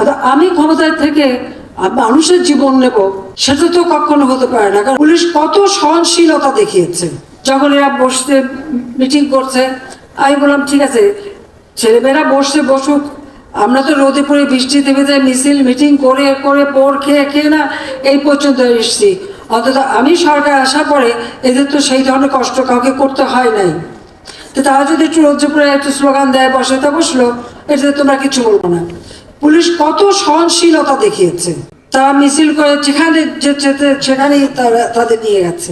অর্থাৎ আমি ক্ষমতায় থেকে মানুষের জীবন নেব, সেটা তো কখনো হতে পারে না। কারণ পুলিশ কত সহনশীলতা দেখিয়েছে। যখন এরা বসতে মিটিং করছে। আমি বললাম, ঠিক আছে, ছেলেমেয়েরা বসতে বসুক। আমরা তো রোদে পড়ে বৃষ্টিতে ভেতরে মিছিল মিটিং করে করে পর খেয়ে খেয়ে না, এই পর্যন্ত এসেছি। অন্তত আমি সরকার আসার পরে এদের তো সেই ধরনের কষ্ট কাউকে করতে হয় নাই। তো তারা যদি একটু রোদ্রে পড়ে একটু স্লোগান দেয়, বসে তা বসল, এটাতে তোমরা কিছু বলব না। পুলিশ কত সহনশীলতা দেখিয়েছে। তারা মিছিল করে যেখানে যেতে, সেখানেই তারা তাদের নিয়ে গেছে।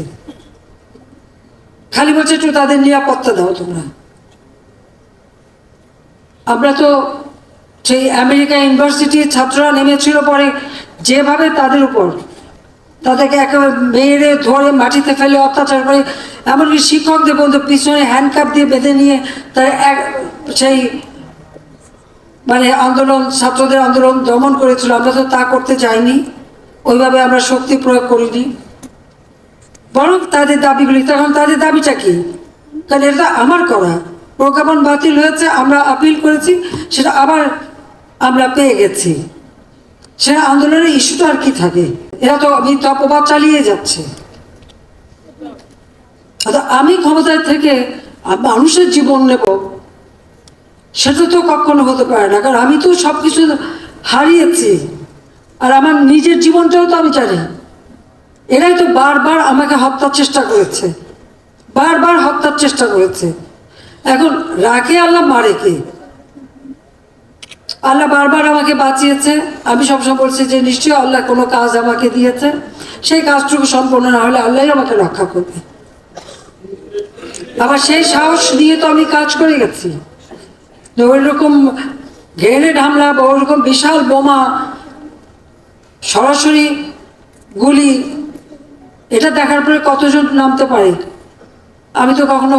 খালি বলছে, একটু তাদের নিরাপত্তা দাও তোমরা। আমরা তো সেই আমেরিকা ইউনিভার্সিটির ছাত্ররা নেমেছিল পরে যেভাবে তাদের উপর, তাদেরকে একেবারে মেয়েরে ধরে মাটিতে ফেলে অত্যাচার করে, এমনকি শিক্ষকদের পর্যন্ত পিছনে হ্যান্ডকাপ দিয়ে বেঁধে নিয়ে তারা এক সেই মানে আন্দোলন, ছাত্রদের আন্দোলন দমন করেছিল। আমরা তো তা করতে যাইনি। ওইভাবে আমরা শক্তি প্রয়োগ করিনি। বরং তাদের দাবিগুলি, তখন তাদের দাবিটা কি? কারণ এটা আমার করা। প্রজ্ঞাপন বাতিল হয়েছে, আমরা আপিল করেছি, সেটা আবার আমরা পেয়ে গেছি। সেটা আন্দোলনের ইস্যুটা আর কি থাকে? এরা তো মিথ্যা অপবাদ চালিয়ে যাচ্ছে। আমি ক্ষমতায় থেকে মানুষের জীবন নেব। সেটা তো কখনো হতে পারে না, কারণ আমি তো সব কিছু হারিয়েছি। আর আমার নিজের জীবনটাও তো আমি জানি। এরাই তো বারবার আমাকে হত্যার চেষ্টা করেছে। বারবার হত্যার চেষ্টা করেছে। এখন রাখে আল্লাহ, মারে কে? আল্লাহ বারবার আমাকে বাঁচিয়েছে। আমি সবসময় বলছি যে, নিশ্চয়ই আল্লাহ কোনো কাজ আমাকে দিয়েছে। সেই কাজটুকু সম্পূর্ণ না হলে আল্লাহই আমাকে রক্ষা করবে। আবার সেই সাহস নিয়ে তো আমি কাজ করে গেছি। ওই রকম গ্রেনেড হামলা বা ওরকম বিশাল বোমা সরাসরি গুলি, এটা দেখার পরে কতজন নামতে পারে? আমি তো কখনো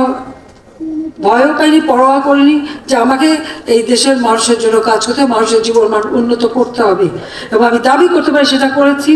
ভয়ও পাইনি, পরোয়া করিনি যে আমাকে এই দেশের মানুষের জন্য কাজ করতে, মানুষের জীবন উন্নত করতে হবে। এবং আমি দাবি করতে পারি সেটা করেছি।